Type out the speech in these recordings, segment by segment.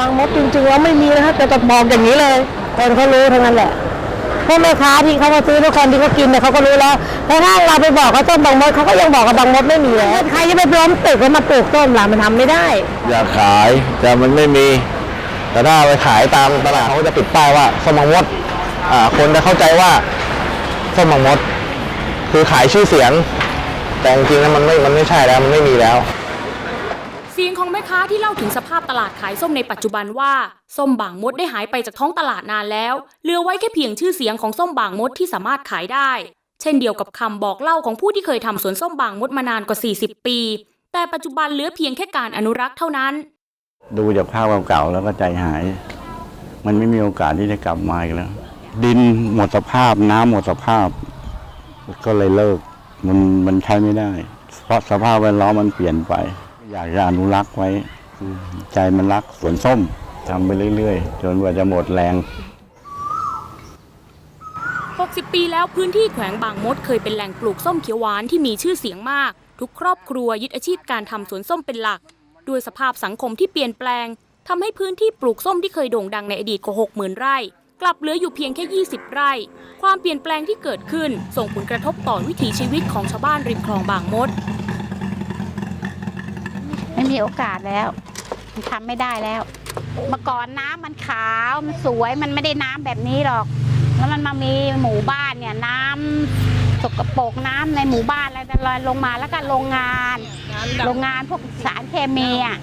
บางมดจริงๆแล้วไม่มีนะครับแต่จะบอกอย่างนี้เลยคนเขารู้ทั้งนั้นแหละพวกแม่ค้าที่เขามาซื้อทุกคนที่เขากินเนี่ยเขาก็รู้แล้วแต่ถ้าเราไปบอกเขาต้นบางมดเขาก็ยังบอกกับบางมดไม่มีเลยใครจะไปล้อมตึกแล้วมาปลูกต้นล่ะมันทำไม่ได้ อยากขายแต่มันไม่มี แต่ถ้าเอาไปขายตามตลาดเขาก็จะปิดป้ายว่าส้มบางมดอ่าคนจะเข้าใจว่าส้มบางมด คือขายชื่อเสียง แต่จริงๆแล้วมันไม่มันไม่ใช่แล้วมันไม่มีแล้วเสียงของแม่ค้าที่เล่าถึงสภาพตลาดขายส้มในปัจจุบันว่าส้มบางมดได้หายไปจากท้องตลาดนานแล้วเหลือไว้แค่เพียงชื่อเสียงของส้มบางมดที่สามารถขายได้ เช่นเดียวกับคำบอกเล่าของผู้ที่เคยทำสวนส้มบางมดมานานกว่า 40 ปี แต่ปัจจุบันเหลือเพียงแค่การอนุรักษ์เท่านั้น ดูจากภาพเก่าๆแล้วก็ใจหาย มันไม่มีโอกาสที่จะกลับมาอีกแล้ว ดินหมดสภาพน้ำหมดสภาพ ก็เลยเลิกมันมันใช้ไม่ได้ เพราะสภาพแวดล้อมมันเปลี่ยนไป อยากจะอนุรักษ์ไว้ ใจมันรักสวนส้มทำไปเรื่อยๆ จนกว่าจะหมดแรง 60 ปีแล้วพื้นที่แขวงบางมดเคยเป็นแหล่งปลูกส้มเขียวหวานที่มีชื่อเสียงมาก ทุกครอบครัวยึดอาชีพการทำสวนส้มเป็นหลัก ด้วยสภาพสังคมที่เปลี่ยนแปลงทำให้พื้นที่ปลูกส้มที่เคยโด่งดังในอดีตกว่า60,000 ไร่ กลับเหลืออยู่เพียงแค่ 20 ไร่ ความเปลี่ยนแปลงที่เกิดขึ้น ส่งผลกระทบต่อวิถีชีวิตของชาวบ้านริมคลองบางมด ไม่มีโอกาสแล้ว มันทำไม่ได้แล้ว เมื่อก่อนน้ำมันขาวมันสวยมันไม่ได้น้ำแบบนี้หรอก แล้วมันมามีหมู่บ้านเนี่ยน้ำสกปรกน้ำในหมู่บ้านอะไรลอยลงมาแล้วก็โรงงาน โรงงานพวกสารเคมีอะ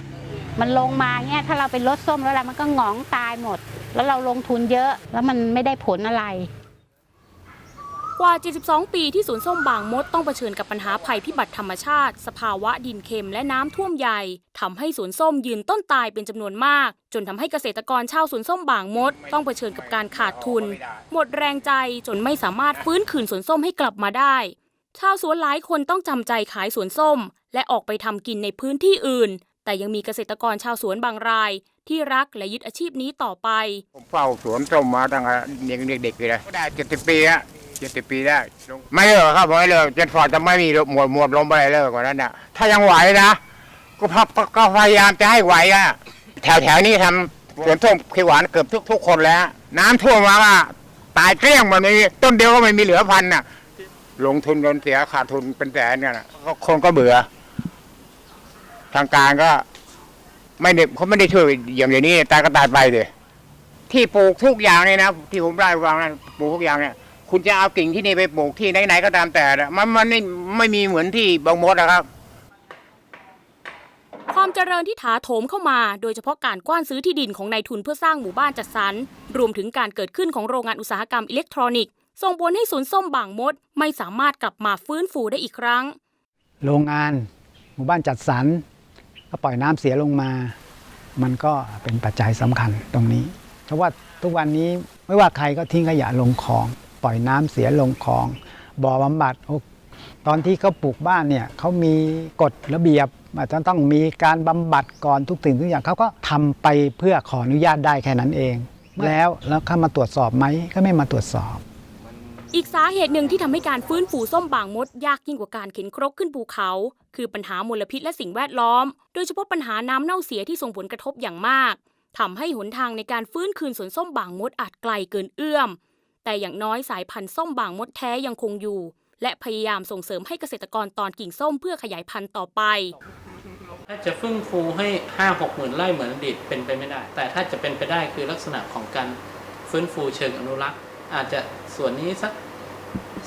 มันลงมาเนี่ยถ้าเราไปลดส้มแล้วอะไรมันก็หงองตายหมด แล้วเราลงทุนเยอะแล้วมันไม่ได้ผลอะไร กว่า 72 ปีที่สวนส้มบางมดต้องเผชิญกับปัญหาภัยพิบัติธรรมชาติ สภาวะดินเค็มและน้ำท่วมใหญ่ทำให้สวนส้มยืนต้นตายเป็นจำนวนมาก จนทำให้เกษตรกรชาวสวนส้มบางมด ต้องเผชิญกับการขาดทุน หมดแรงใจจนไม่สามารถฟื้นคืนสวนส้มให้กลับมาได้ ชาวสวนหลายคนต้องจำใจขายสวนส้ม และออกไปทำกินในพื้นที่อื่น แต่ยังมีเกษตรกรชาวสวนบางราย ที่รักและยึดอาชีพนี้ต่อไปผมเฝ้าสวนส้มมาตั้งแต่เด็กๆเลยนะได้เจ็ดสิบปีแล้ว เจ็ดสิบปีได้ไม่เลิกครับไม่เลิกเจนฝ่าจะไม่มีหมดหมดลมไปเลิกกว่านั้นน่ะ ถ้ายังไหวนะก็พับก็พยายามจะให้ไหวอะแถวแถวๆนี้ทำสวนส้มเขียวหวานเกือบทุกทุกคนแล้ว น้ำท่วมมาว่าตายเกลี้ยงหมันไม่มีต้นเดียวก็ไม่มีเหลือพันน่ะ ลงทุนโดนเสียขาดทุนเป็นแสนเนี่ยนก็คนก็เบื่อ ทางการก็ไม่ได้เขาไม่ได้ช่วยอย่างเดี๋ยวนี้ตายก็ตายไปเลยที่ปลูกทุกอย่างเนี่ยนะที่ผมได้ฟังนะปลูกทุกอย่างเนี่ย คุณจะเอากิ่งที่นี่ไปปลูกที่ไหนๆก็ตามแต่นะมันมันไม่ไม่มีเหมือนที่บางมดนะครับ ความเจริญที่ถาโถมเข้ามา โดยเฉพาะการกว้านซื้อที่ดินของนายทุนเพื่อสร้างหมู่บ้านจัดสรรรวมถึงการเกิดขึ้นของโรงงานอุตสาหกรรมอิเล็กทรอนิกส์ส่งผลให้สวนส้มบางมด ไม่สามารถกลับมาฟื้นฟูได้อีกครั้ง โรงงานหมู่บ้านจัดสรรก็ปล่อยน้ำเสียลงมา มันก็เป็นปัจจัยสำคัญตรงนี้ เพราะว่าทุกวันนี้ไม่ว่าใครก็ทิ้งขยะลงคลอง ปล่อยน้ำเสียลงคลอง บ่อบำบัดโอ้ตอนที่เขาปลูกบ้านเนี่ยเขามีกฎระเบียบอาจจะต้องมีการบำบัดก่อนทุกสิ่งทุกอย่างเขาก็ทำไปเพื่อขออนุญาตได้แค่นั้นเอง แล้วแล้วเข้ามาตรวจสอบไหมก็ไม่มาตรวจสอบ อีกสาเหตุหนึ่งที่ทำให้การฟื้นฟูส้มบางมด ยากยิ่งกว่าการเข็นครกขึ้นภูเขา คือปัญหามลพิษและสิ่งแวดล้อม โดยเฉพาะปัญหาน้ำเน่าเสียที่ส่งผลกระทบอย่างมากทำให้หนทางในการฟื้นคืนสวนส้มบางมดอาจไกลเกินเอื้อม แต่อย่างน้อยสายพันธุ์ส้มบางมดแท้ยังคงอยู่ และพยายามส่งเสริมให้เกษตรกรตอนกิ่งส้มเพื่อขยายพันธุ์ต่อไป ถ้าจะฟื้นฟูให้ห้าหกหมื่นไร่เหมือนอดีตเป็นไปไม่ได้ แต่ถ้าจะเป็นไปได้คือลักษณะของการฟื้นฟูเชิงอนุรักษ์ อาจจะส่วนนี้สัก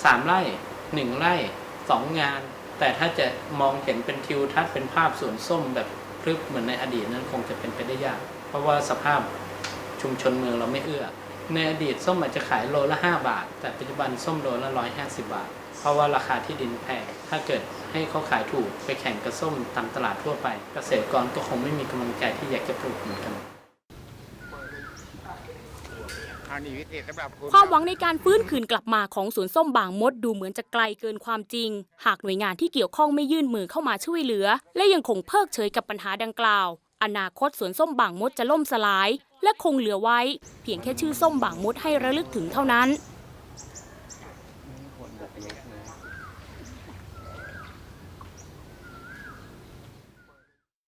สามไร่หนึ่งไร่สองงาน แต่ถ้าจะมองเห็นเป็นทิวทัศน์เป็นภาพสวนส้มแบบพรึบเหมือนในอดีตนั้นคงจะเป็นไปได้ยาก เพราะว่าสภาพชุมชนเมืองเราไม่เอื้อ ในอดีตส้มอาจจะขายโลละ 5 บาท แต่ปัจจุบันส้มโลละ 150 บาท เพราะว่าราคาที่ดินแพง ถ้าเกิดให้เขาขายถูกไปแข่งกับส้มตามตลาดทั่วไป เกษตรกรก็คงไม่มีกำลังใจที่อยากจะปลูกเหมือนกันอันนี้วิเศษสำหรับคุณความหวังในการฟื้นคืนกลับมาของสวนส้มบางมดดูเหมือนจะไกลเกินความจริง หากหน่วยงานที่เกี่ยวข้องไม่ยื่นมือเข้ามาช่วยเหลือ และยังคงเพิกเฉยกับปัญหาดังกล่าว อนาคตสวนส้มบางมดจะล่มสลาย และคงเหลือไว้ เพียงแค่ชื่อส้มบางมดให้ระลึกถึงเท่านั้น